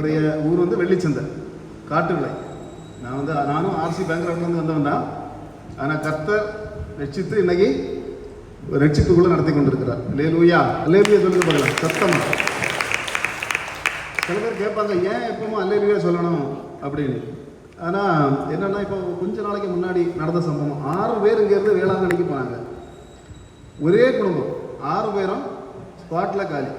என்னுடைய ஊர் வந்து வெள்ளிச்சந்தை. காட்டுவிளை நான் வந்து நானும் ஆர்சி பேக்ரவுண்ட்லேருந்து வந்தவன் தான். ஆனால் கர்த்தர் ரட்சித்து இன்னைக்கு ரட்சிப்புக்குள்ளே நடத்தி கொண்டிருக்கிறார். லேலூயா லேலூயா சொல்லுங்க பார்க்கலாம் சத்தம். சில பேர் கேட்பாங்க ஏன் எப்பவும் அல்லேலூயா சொல்லணும்? அப்படின்னு. ஆனால் என்னன்னா இப்போ கொஞ்ச நாளைக்கு முன்னாடி நடந்த சம்பவம். ஆறு பேர் இங்கேருந்து வேளாங்கண்ணிக்கு போனாங்க. ஒரே குடும்பம். ஆறு பேரும் ஸ்பாட்டில் காலி.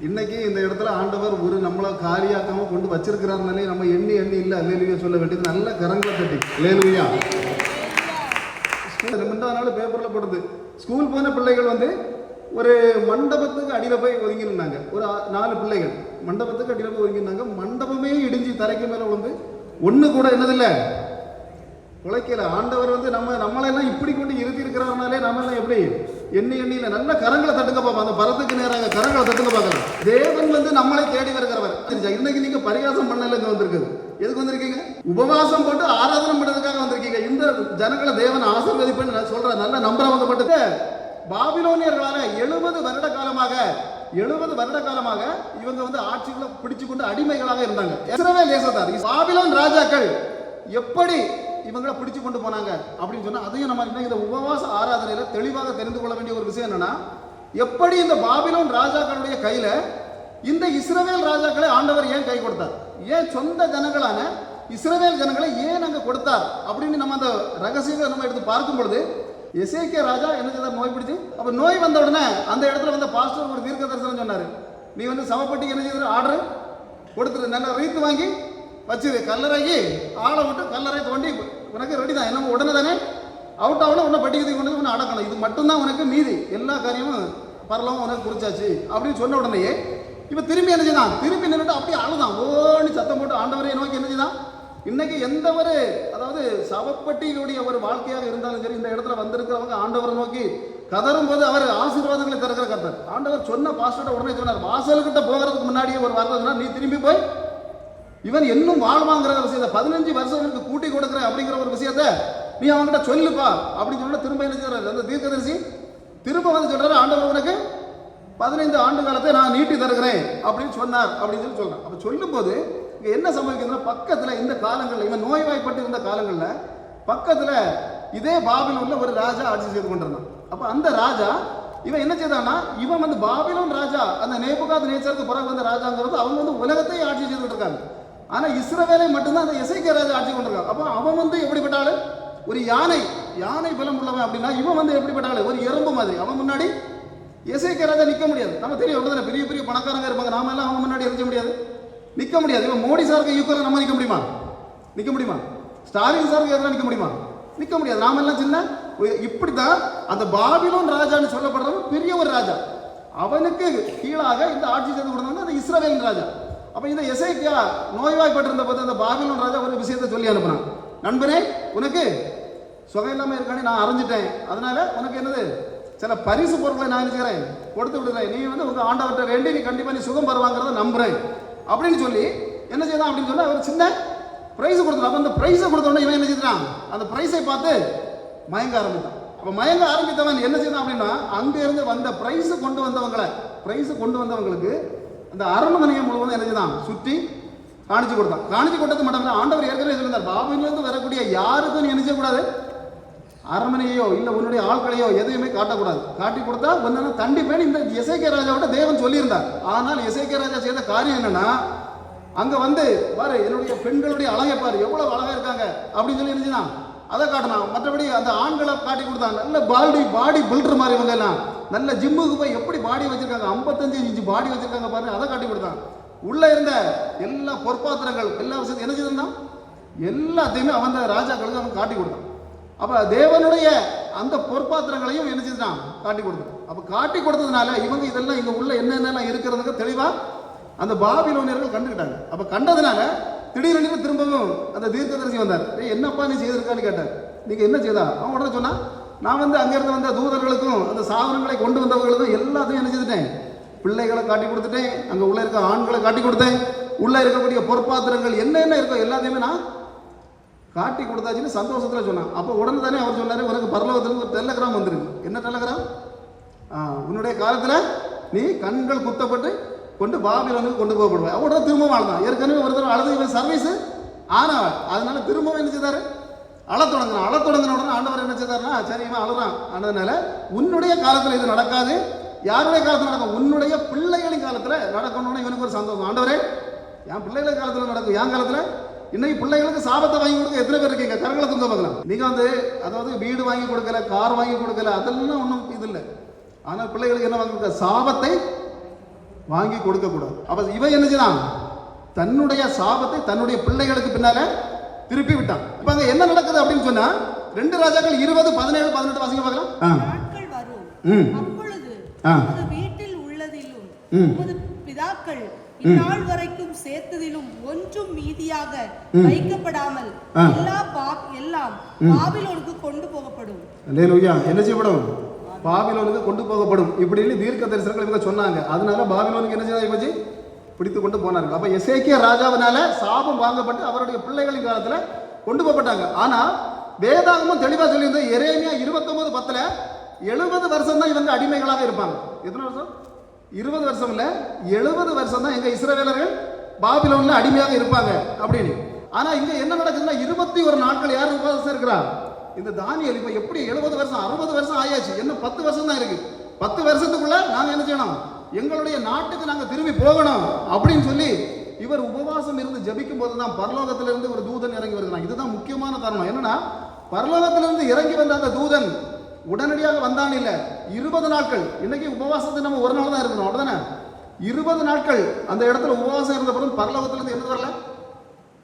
இன்னைக்கு இந்த இடத்துல ஆண்டவர் ஒரு நம்மளை காலியாக்காம கொண்டு வச்சிருக்கிறாருனாலே நம்ம எண்ணி எண்ணி இல்லை அல்லேலுயா சொல்ல வேண்டியது நல்ல கரங்களை தட்டி. லேலுயா ஸ்கூல் ரெண்டாவது நாள் பேப்பரில் போடுது ஸ்கூல் போன பிள்ளைகள் வந்து ஒரு மண்டபத்துக்கு அடியில் போய் ஒதுங்கி ஒரு நாலு பிள்ளைகள். மண்டபத்துக்கு அடியில் போய் ஒதுங்கினாங்க மண்டபமே இடிஞ்சு தரைக்கு மேலே விழுந்து ஒன்று கூட என்னதில்லை? உழைக்கல. ஆண்டவர் வந்து நம்ம நம்மளெல்லாம் இப்படி கொண்டு இருத்தி இருக்கிறாருனாலே நம்ம எல்லாம் எப்படி? எண்ணி எண்ணியில நல்ல கரங்களை தட்டுங்க பார்ப்போம் அந்த பரத்துக்கு நேராக கரங்களை தட்டுங்க பார்க்கலாம் தேவன் வந்து நம்மளை தேடி வருகிறவர். தெரிஞ்சா இன்னைக்கு நீங்க பரிகாசம் பண்ணல இங்க வந்திருக்குது. எதுக்கு வந்திருக்கீங்க? உபவாசம் போட்டு ஆராதனை பண்ணுறதுக்காக வந்திருக்கீங்க. இந்த ஜனங்களை தேவன் ஆசீர்வதிப்புன்னு நான் நல்ல நம்புறவங்க மட்டும் பாபிலோனியர்களால எழுபது வருட காலமாக எழுபது வருட காலமாக இவங்க வந்து ஆட்சிகளை பிடிச்சு கொண்டு அடிமைகளாக இருந்தாங்க. பாபிலோன் ராஜாக்கள் எப்படி இவங்களை பிடிச்சு கொண்டு போனாங்க அப்படின்னு சொன்னா அதையும் நம்ம இந்த உபவாச ஆராதனையில தெளிவாக தெரிந்து கொள்ள வேண்டிய ஒரு விஷயம் என்னன்னா எப்படி இந்த பாபிலோன் ராஜாக்களுடைய கையில இந்த இஸ்ரவேல் ராஜாக்களை ஆண்டவர் ஏன் கை கொடுத்தார்? ஏன் சொந்த ஜனங்களான இஸ்ரவேல் ஜனங்களை ஏன் அங்க கொடுத்தார்? அப்படின்னு நம்ம அந்த ரகசியங்களை நம்ம எடுத்து பார்க்கும் பொழுது எசேக்கிய ராஜா என்ன செய்தார்? நோய் பிடிச்சு அப்ப நோய் வந்த உடனே அந்த இடத்துல வந்த பாஸ்டர் ஒரு தீர்க்க தரிசனம் சொன்னாரு. நீ வந்து சவப்பட்டிக்கு என்ன செய்தார்? ஆர்டர் கொடுத்துரு. நல்ல ரீத்து வாங்கி வச்சுது கல்லறைக்கு ஆளை விட்டு கல்லறை தோண்டி உனக்கு ரெடி தான். என்ன உடனே தானே அவுட் ஆகணும் உன்னை பட்டிக்கு கொண்டு வந்து உன்னை அடக்கணும். இது மட்டும்தான் உனக்கு மீதி. எல்லா காரியமும் பரலவும் உனக்கு குறிச்சாச்சு அப்படின்னு சொன்ன உடனேயே இப்போ திரும்பி என்ன செய்தான்? திரும்பி நின்றுட்டு அப்படியே அழுதான். ஓடி சத்தம் போட்டு ஆண்டவரை நோக்கி என்ன செய்தான்? இன்னைக்கு எந்த ஒரு அதாவது சவப்பட்டியுடைய ஒரு வாழ்க்கையாக இருந்தாலும் சரி இந்த இடத்துல வந்திருக்கிறவங்க ஆண்டவரை நோக்கி கதறும் போது அவர் ஆசீர்வாதங்களை திறக்கிற கர்த்தர். ஆண்டவர் சொன்ன பாஸ்டர்ட்ட உடனே சொன்னார் வாசல்கிட்ட போகிறதுக்கு முன்னாடியே ஒரு வார்த்தை சொன்னார் நீ திரும்பி போய் இவன் இன்னும் வாழ்வாங்கிற விஷயத்தை பதினஞ்சு வருஷம் இவனுக்கு கூட்டி கொடுக்குற அப்படிங்கிற ஒரு விஷயத்த நீ அவன்கிட்ட சொல்லுப்பா அப்படின்னு சொல்லிட்டு திரும்ப என்ன செய்யறாரு அந்த தீர்க்கதரிசி திரும்ப வந்து சொல்றாரு ஆண்டவர் உனக்கு பதினைந்து ஆண்டு காலத்தை நான் நீட்டி தருகிறேன் அப்படின்னு சொன்னார் அப்படின்னு சொல்லி சொல்றான். அப்ப சொல்லும்போது இங்க என்ன சம்பவிக்குதுன்னா பக்கத்துல இந்த காலங்கள்ல இவன் நோய்வாய்ப்பட்டு இருந்த காலங்கள்ல பக்கத்துல இதே பாபிலோன்ல ஒரு ராஜா ஆட்சி செய்து கொண்டிருந்தான். அப்ப அந்த ராஜா இவன் என்ன செய்தான்னா இவன் வந்து பாபிலோன் ராஜா அந்த நேபுகாத் நேச்சருக்கு பிறகு வந்த ராஜாங்கிறது அவங்க வந்து உலகத்தையே ஆட்சி செய்துட்டு இருக்காங்க. ஆனா இஸ்ரவேலை மட்டும்தான் அந்த இசைக்கிய ராஜா ஆட்சி கொண்டிருக்கான் அப்போ அவன் வந்து எப்படிப்பட்ட ஆளு ஒரு யானை யானை பலம் உள்ளவன் அப்படின்னா இவன் வந்து எப்படிப்பட்ட ஆளு ஒரு எறும்பு மாதிரி. அவன் முன்னாடி இசைக்கிய ராஜா நிக்க முடியாது. நம்ம தெரியும் அப்படிதானே பெரிய பெரிய பணக்காரங்க இருப்பாங்க. நாம எல்லாம் அவன் முன்னாடி இருக்க முடியாது. நிக்க முடியாது. இவன் மோடி சாருக்கு ஈக்குவலாக நம்ம நிக்க முடியுமா? நிக்க முடியுமா? ஸ்டாலின் சாருக்கு எதிராக நிக்க முடியுமா? நிக்க முடியாது. நாம எல்லாம் சின்ன இப்படிதான் அந்த பாபிலோன் ராஜான்னு சொல்லப்படுறவன் பெரிய ஒரு ராஜா. அவனுக்கு கீழாக இந்த ஆட்சி செய்து கொடுத்தவங்க அந்த இஸ்ரவேலின் ராஜா. அப்போ இந்த எசைக்கியா நோய்வாய்ப்பட்டிருந்த போது அந்த பாபிலோன் ராஜா ஒரு விஷயத்தை சொல்லி அனுப்புனான். நண்பனே உனக்கு சுகம் இல்லாமல் இருக்கானே நான் அறிஞ்சிட்டேன். அதனால உனக்கு என்னது? சில பரிசு பொருட்களை நான் நினைச்சுக்கிறேன் கொடுத்து விடுறேன். நீ வந்து உங்கள் ஆண்டவர்கிட்ட வேண்டி நீ கண்டிப்பாக நீ சுகம் பெறுவாங்கிறத நம்புறேன். அப்படின்னு சொல்லி என்ன செய்தான் அப்படின்னு சொல்லி அவர் சின்ன ப்ரைஸ் கொடுத்துட்டான் அப்போ அந்த ப்ரைஸை கொடுத்தோடனே இவன் என்ன செய்யறான் அந்த ப்ரைஸை பார்த்து மயங்க ஆரம்பித்தான். அப்போ மயங்க ஆரம்பித்தவன் என்ன செய்தான் அப்படின்னா அங்கேருந்து வந்த ப்ரைஸு கொண்டு வந்தவங்களை ப்ரைஸு கொண்டு வந்தவங்களுக்கு அந்த அரண்மனையை முழுவதும் என்ன செய்தான்? சுற்றி காணிச்சு கொடுத்தான். காணிச்சு கொடுத்தது மட்டும் ஆண்டவர் ஏற்கனவே சொல்லியிருந்தார் பாபிலிருந்து வரக்கூடிய யாருக்கும் நீ என்ன அரண்மனையோ இல்லை உன்னுடைய ஆட்களையோ எதையுமே காட்டக்கூடாது. காட்டி கொடுத்தா ஒன்னு தண்டிப்பேன் இந்த இசைக்கிய ராஜாவோட தேவன் சொல்லியிருந்தார். ஆனால் இசைக்கிய ராஜா செய்த காரியம் என்னன்னா அங்கே வந்து பாரு என்னுடைய பெண்களுடைய அழகை பாரு எவ்வளவு அழகா இருக்காங்க அப்படின்னு சொல்லி இருந்துச்சுன்னா அதை காட்டினான் மற்றபடி அந்த ஆண்களை காட்டி கொடுத்தான் நல்ல பாடி பாடி பில்டர் மாதிரி இவங்க எல்லாம். நல்ல ஜிம்முக்கு போய் எப்படி பாடி வச்சிருக்காங்க? 55 இன்ச்சு பாடி வச்சிருக்காங்க பாருங்க. அதை காட்டி கொடுத்தான். உள்ள இருந்த எல்லா பொற்பாத்திரங்கள் எல்லா விஷயத்தையும் என்ன செய்திருந்தான்? எல்லாத்தையுமே அவன் ராஜாக்களுக்கு அவன் காட்டி கொடுத்தான். அப்ப தேவனுடைய அந்த பொற்பாத்திரங்களையும் என்ன செய்தான் காட்டி கொடுத்தான். அப்ப காட்டி கொடுத்ததுனால இவங்க இதெல்லாம் இங்க உள்ள என்னென்னலாம் இருக்கிறதுக்கு தெளிவா அந்த பாபிலோனியர்கள் கண்டுக்கிட்டாங்க. அப்ப கண்டதுனால திடீரென்று திரும்பவும் அந்த தீர்க்கதரிசி வந்தார். "ஏய், என்னப்பா நீ செய்திருக்கான்னு கேட்டார். நீங்க என்ன செய்தா? அவன் உடனே சொன்னா நான் வந்து அங்கிருந்து வந்த தூதர்களுக்கும் அந்த சாதனங்களை கொண்டு வந்தவர்களுக்கும் எல்லாத்தையும் என்ன செய்துட்டேன். பிள்ளைகளை காட்டி கொடுத்துட்டேன். அங்கே உள்ளே இருக்க ஆண்களை காட்டி கொடுத்தேன். உள்ளே இருக்கக்கூடிய பொற்பாத்திரங்கள் என்னென்ன இருக்கோ எல்லாத்தையுமே நான் காட்டி கொடுத்தாச்சுன்னு சந்தோஷத்தில் சொன்னான். அப்போ உடனே தானே அவர் சொன்னார் உனக்கு பரலோகத்துல ஒரு டெலகிராம் வந்துருக்கு. என்ன டெலகிராம் உன்னுடைய காலத்தில் நீ கண்கள் குத்தப்பட்டு கொண்டு பாபிலோனுக்கு கொண்டு போகப்படுவார் அவரோட திரும்பவும் அழுதான் ஏற்கனவே ஒரு தடவை அழுது இவன் சர்வீஸ் ஆனவன். அதனால திரும்பவும் என்ன செய்தார்? அழ தொடங்கினான் அழத் தொடங்கின உடனே ஆண்டவர் என்ன செய்தார்னா சரி இவன் அழுறான். ஆனதுனால உன்னுடைய காலத்தில் இது நடக்காது. யாருடைய காலத்தில் நடக்கும்? உன்னுடைய பிள்ளைகளின் காலத்தில் நடக்கணும்னு இவனுக்கு ஒரு சந்தோஷம். ஆண்டவரே என் பிள்ளைகளின் காலத்தில் நடக்கும் என் காலத்தில்? இன்னைக்கு பிள்ளைகளுக்கு சாபத்தை வாங்கி கொடுக்க எத்தனை பேர் இருக்கீங்க? கரங்களை தந்த பார்க்கலாம். நீங்கள் வந்து அதாவது வீடு வாங்கி கொடுக்கல கார் வாங்கி கொடுக்கல அதெல்லாம் ஒன்றும் இது இல்லை. ஆனால் பிள்ளைகளுக்கு என்ன வாங்கி கொடுக்க? சாபத்தை வாங்கி கொடுக்க கூடாது. அப்ப இவன் என்ன செய்தான்? தன்னுடைய சாபத்தை தன்னுடைய பிள்ளைகளுக்கு பின்னால திருப்பி விட்டான். இப்ப அங்க என்ன நடக்குது அப்படின்னு சொன்னா ரெண்டு ராஜாக்கள் இருபது பதினேழு பதினெட்டு வாசிங்க பார்க்கலாம். வீட்டில் உள்ளதிலும் பிதாக்கள் இந்நாள் வரைக்கும் சேர்த்ததிலும் ஒன்றும் மீதியாக வைக்கப்படாமல். எல்லா பா- எல்லாம் பாபிலோனுக்கு கொண்டு போகப்படும். என்ன செய்யப்படும்? பாபிலோனுக்கு கொண்டு போகப்படும். இப்படின்னு தீர்க்க தரிசனங்கள் இவங்க சொன்னாங்க. அதனால பாபிலோனுக்கு என்ன செய்ய போச்சு பிடித்து கொண்டு போனார்கள். அப்ப எசேக்கிய ராஜாவினால சாபம் வாங்கப்பட்டு அவருடைய பிள்ளைகளின் காலத்துல கொண்டு போகப்பட்டாங்க. ஆனா வேதாகமும் தெளிவா சொல்லியிருந்தது எரேமியா இருபத்தொன்பது பத்துல எழுபது வருஷம் தான் இவங்க அடிமைகளாக இருப்பாங்க. எத்தனை வருஷம்? இருபது வருஷம் இல்ல எழுபது வருஷம் தான் எங்க இஸ்ரவேலர்கள் பாபிலோன்ல அடிமையாக இருப்பாங்க அப்படின்னு. ஆனா இங்க என்ன நடக்குதுன்னா இருபத்தி ஒரு நாட்கள் யார் உபவாசம் இருக்கிறா இந்த தானியல் இப்போ எப்படி எழுபது வருஷம் அறுபது வருஷம் ஆயாச்சு? என்ன பத்து வருஷம் தான் இருக்கு. பத்து வருஷத்துக்குள்ள நாங்கள் என்ன செய்யணும்? எங்களுடைய நாட்டுக்கு நாங்கள் திரும்பி போகணும் அப்படின்னு சொல்லி இவர் உபவாசம் இருந்து ஜெபிக்கும் போது தான் பரலோகத்திலிருந்து ஒரு தூதன் இறங்கி வருகிறான். இதுதான் முக்கியமான தருணம் என்னன்னா பரலோகத்திலிருந்து இறங்கி வந்த அந்த தூதன் உடனடியாக வந்தான் இல்லை. இருபது நாட்கள். இன்னைக்கு உபவாசத்தை நம்ம ஒரு நாள் தான் இருக்கணும். அவ்வளவுதானே? இருபது நாட்கள் அந்த இடத்துல உபவாசம் இருந்த பிறகு பரலோகத்திலிருந்து என்ன வரல?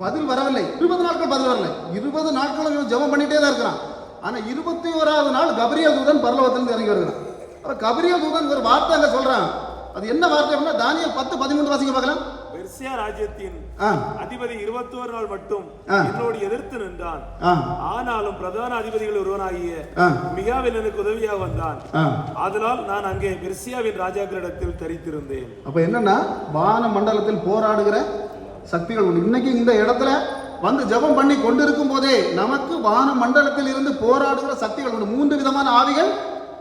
பதில் வரவில்லை. இருபது நாட்கள் பதில் வரல. இருபது நாட்களும் இவன் ஜெபம் பண்ணிட்டே தான் இருக்கிறான். ஆனா இருபத்தி ஓராவது நாள் கபரியல் தூதன் பரலோகத்திலிருந்து இறங்கி வருகிறான். அப்ப கபரியல் தூதன் ஒரு வார்த்தை அங்க சொல்றான். அது என்ன வார்த்தை அப்படின்னா தானியல் பத்து பதிமூன்று வாசிக்க பார்க்கலாம். பெர்சியா ராஜ்யத்தின் அதிபதி இருபத்தோரு நாள் மட்டும். என்னோடு எதிர்த்து நின்றான். ஆனாலும் பிரதான அதிபதிகள் ஒருவனாகிய மிகாவில் எனக்கு உதவியாக வந்தான். அதனால் நான் அங்கே பெர்சியாவின் ராஜாக்களிடத்தில் தரித்திருந்தேன். அப்ப என்னன்னா வான மண்டலத்தில் போராடுகிற சக்திகள் உண்டு. இன்னைக்கு இந்த இடத்துல வந்து ஜெபம் பண்ணி கொண்டிருக்கும் போதே நமக்கு வான மண்டலத்தில் இருந்து போராடுகிற சக்திகள் உண்டு. மூன்று விதமான ஆவிகள்.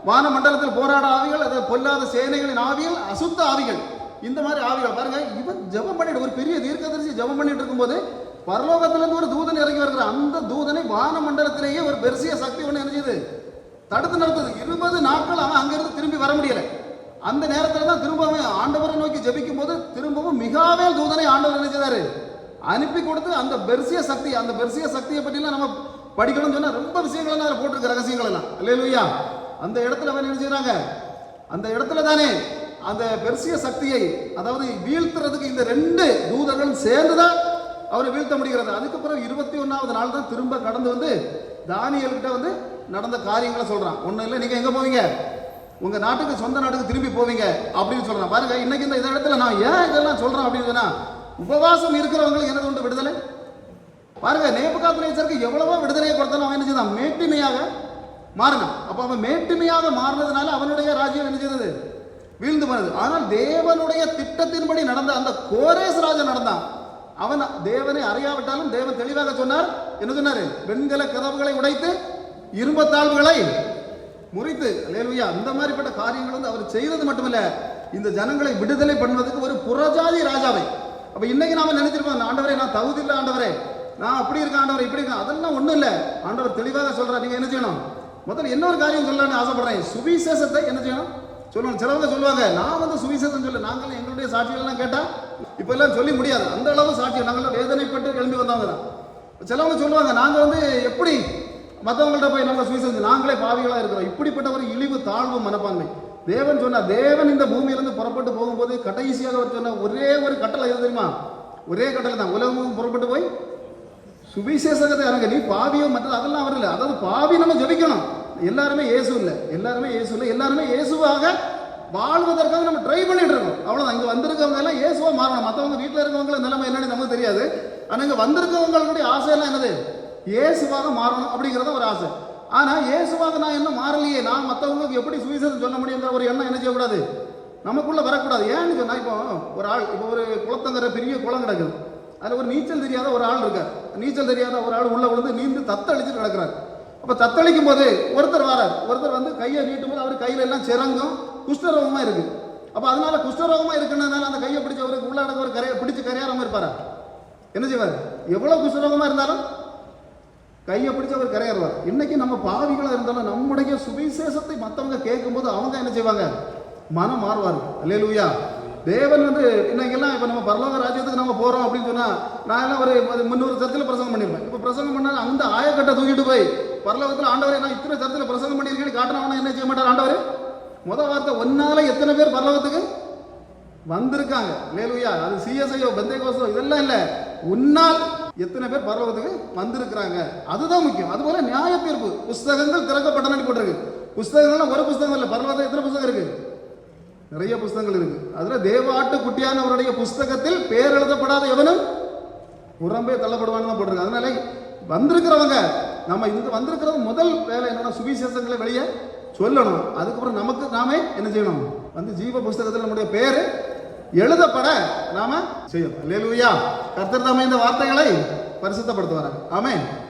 வான மண்டலத்தில் போராட ஆவிகள் அது பொல்லாத சேனைகளின் ஆவிகள் அசுத்த ஆவிகள். இந்த மாதிரி ஆவிகள். பாருங்க இவன் ஜபம் பண்ணிட்டு ஒரு பெரிய தீர்க்கதரிசி ஜெபம் பண்ணிட்டு இருக்கும்போது பரலோகத்திலிருந்து ஒரு தூதன் இறங்கி வருகிற அந்த தூதனை வான மண்டலத்திலேயே ஒரு பெருசிய சக்தி ஒன்று என்ன செய்யுது? தடுத்து நிறுத்துது. இருபது நாட்கள் அவன் அங்கிருந்து திரும்பி வர முடியலை. அந்த நேரத்தில் தான் திரும்பவும் ஆண்டவரை நோக்கி ஜபிக்கும் போது திரும்பவும் மிகாவே தூதனை ஆண்டவர் என்ன அனுப்பி கொடுத்து அந்த பெர்சிய சக்தி அந்த பெர்சிய சக்தியை பற்றிலாம் நம்ம படிக்கணும்னு சொன்னால் ரொம்ப விஷயங்கள் எல்லாம் அதில் போட்டிருக்க ரகசியங்கள் எல்லாம் அல்லேலூயா. அந்த இடத்துல அவன் என்ன அந்த இடத்துல தானே அந்த பெர்சிய சக்தியை அதாவது வீழ்த்துறதுக்கு இந்த ரெண்டு தூதர்களும் சேர்ந்துதான் அவரை வீழ்த்த முடிகிறது. அதுக்கப்புறம் இருபத்தி ஒன்றாவது நாள் தான் திரும்ப கடந்து வந்து தானியல்கிட்ட வந்து நடந்த காரியங்களை சொல்கிறான் ஒன்றும் இல்லை நீங்கள் எங்கே போவீங்க? உங்க நாட்டுக்கு சொந்த நாட்டுக்கு திரும்பி போவீங்க அப்படின்னு சொல்றான். பாருங்க இன்னைக்கு இந்த இடத்துல நான் ஏன் இதெல்லாம் சொல்றேன் அப்படின்னு சொன்னால் உபவாசம் இருக்கிறவங்களுக்கு என்ன உண்டு விடுதலை? பாருங்க நேபுகாத் எவ்வளவோ விடுதலையை கொடுத்தாலும் அவன் என்ன செய்தான்? மேட்டுமையாக மாறினான். அப்போ அவன் மேட்டுமையாக மாறினதுனால அவனுடைய ராஜ்யம் என்ன செய்தது? வீழ்ந்து போனது. ஆனால் தேவனுடைய திட்டத்தின்படி நடந்த அந்த கோரேஸ் ராஜா நடந்தான். அவன் தேவனை அறியாவிட்டாலும் தேவன் தெளிவாக சொன்னார். என்ன சொன்னார்? வெண்கல கதவுகளை உடைத்து இரும்பத்தாழ்வுகளை முறித்து அல்லேலூயா அந்த மாதிரிப்பட்ட காரியங்கள் வந்து அவர் செய்தது மட்டுமல்ல இந்த ஜனங்களை விடுதலை பண்ணுவதற்கு ஒரு புறஜாதி ராஜாவை. அப்போ இன்னைக்கு நாம நினைச்சிருப்போம் ஆண்டவரே நான் தகுதி இல்லை ஆண்டவரே நான் அப்படி இருக்கேன் ஆண்டவரை இப்படி இருக்கேன் அதெல்லாம் ஒன்றும் இல்லை. ஆண்டவர் தெளிவாக சொல்கிறார் நீங்கள் என்ன செய்யணும்? முதல்ல இன்னொரு காரியம் சொல்லலாம்னு ஆசைப்படுறேன். சுவிசேஷத்தை என்ன செய்யணும்? சொல்லணும். சிலவங்க சொல்லுவாங்க நான் வந்து சுவிசேஷம் சொல்ல நாங்கள் எங்களுடைய சாட்சிகள்லாம் கேட்டால் இப்போ எல்லாம் சொல்லி முடியாது. அந்த அளவு சாட்சியம் நாங்கள் வேதனைப்பட்டு கிளம்பி வந்தவங்க தான். சிலவங்க சொல்லுவாங்க நாங்கள் வந்து எப்படி மற்றவங்கள்ட்ட போய் நம்ம சுவிசேஷம் நாங்களே பாவிகளாக இருக்கிறோம். இப்படிப்பட்ட ஒரு இழிவு தாழ்வு மனப்பான்மை. தேவன் சொன்னா தேவன் இந்த பூமியிலிருந்து புறப்பட்டு போகும்போது கடைசியாக அவர் சொன்ன ஒரே ஒரு கட்டளை எது தெரியுமா? ஒரே கட்டளை தான். உலகம் புறப்பட்டு போய் சுவிசேஷகத்தை இறங்க. நீ பாவியோ மற்றது அதெல்லாம் வரல. அதாவது பாவி நம்ம ஜபிக்கணும். எல்லாருமே இயேசு இல்லை. எல்லாருமே இயேசு இல்லை. எல்லாருமே இயேசுவாக வாழ்வதற்காக நம்ம ட்ரை பண்ணிட்டு இருக்கோம். அவ்வளோதான் இங்கே வந்திருக்கவங்க எல்லாம் இயேசுவாக மாறணும். மற்றவங்க வீட்டில் இருக்கவங்கள நிலைமை என்னன்னு நமக்கு தெரியாது. ஆனால் இங்கே வந்திருக்கவங்களுடைய ஆசை எல்லாம் என்னது? இயேசுவாக மாறணும் அப்படிங்கிறத ஒரு ஆசை. ஆனால் இயேசுவாக நான் என்ன மாறலையே. நான் மற்றவங்களுக்கு எப்படி சுவிசேஷம் சொல்ல முடியுங்கிற ஒரு எண்ணம் என்ன செய்யக்கூடாது? நமக்குள்ளே வரக்கூடாது. ஏன்னு சொன்னால் இப்போ ஒரு ஆள் இப்போ ஒரு குளத்தங்கிற பெரிய குளம் கிடக்குது. அதில் ஒரு நீச்சல் தெரியாத ஒரு ஆள் இருக்கார். நீச்சல் தெரியாத ஒரு ஆள் உள்ள விழுந்து நீந்து தத்தளிச்சுட்டு கிடக்குறாரு. அப்போ தத்தளிக்கும் போது ஒருத்தர் வரார். ஒருத்தர் வந்து கையை நீட்டும் போது அவர் கையில எல்லாம் சிறங்கும் குஷ்டரோகமாக இருக்கு. அப்போ அதனால குஷ்டரோகமாக இருக்கிறதுனால அந்த கையை பிடிச்ச ஒரு உள்ள ஒரு கரையை பிடிச்சு கரையாராம இருப்பாரா? என்ன செய்வார்? எவ்வளோ குஷ்டரோகமாக இருந்தாலும் கையை பிடிச்சு அவர் கரையேறுவார். இன்னைக்கு நம்ம பாவிகளாக இருந்தாலும் நம்முடைய சுவிசேஷத்தை மற்றவங்க கேட்கும்போது அவங்க என்ன செய்வாங்க? மனம் மாறுவார்கள். அல்லேலூயா. தேவன் வந்து இன்னைக்கெல்லாம் இப்போ நம்ம பரலோக ராஜ்யத்துக்கு நம்ம போகிறோம் அப்படின்னு சொன்னால் நான் எல்லாம் ஒரு முந்நூறு சர்ச்சில் பிரசங்கம் பண்ணியிருப்பேன். இப்போ பிரசங்கம் பண்ணா அந்த ஆயக்கட்டை தூக்கிட்டு போய் பரலோகத்தில் ஆண்டவரை நான் இத்தனை சர்ச்சில் பிரசங்கம் பண்ணியிருக்கேன்னு காட்டினவன என்ன செய்ய மாட்டார் ஆண்டவர்? முதல் வார்த்தை ஒன்னால எத்தனை பேர் பரலோகத்துக்கு வந்திருக்காங்க. லேலுயா அது சிஎஸ்ஐயோ பெந்தைகோசோ இதெல்லாம் இல்லை. உன்னால் எத்தனை பேர் பரலோகத்துக்கு வந்திருக்கிறாங்க? அதுதான் முக்கியம். அதுபோல நியாய தீர்ப்பு. புஸ்தகங்கள் திறக்கப்பட்டன போட்டிருக்கு புஸ்தகங்கள்லாம் ஒரு புஸ்தகம் இல்லை. பரலோகத்தில் எத்தனை புஸ்தகம் இருக்கு? நிறைய புஸ்தகங்கள் இருக்கு. அதுல தேவாட்டு குட்டியானவருடைய புஸ்தகத்தில் பேர் எழுதப்படாத எவனும் புறம்பே தள்ளப்படுவான்னு தான் போட்டிருக்கு. அதனால வந்திருக்கிறவங்க நம்ம இங்க வந்திருக்கிறது முதல் வேலை என்னன்னா சுவிசேஷங்களை வெளியே சொல்லணும். அதுக்கப்புறம் நமக்கு நாமே என்ன செய்யணும்? வந்து ஜீவ புஸ்தகத்தில் நம்முடைய பேர் எழுதப்பட நாம செய்யணும். லேலுயா கர்த்தர் தாமே இந்த வார்த்தைகளை பரிசுத்தப்படுத்துவார் ஆமே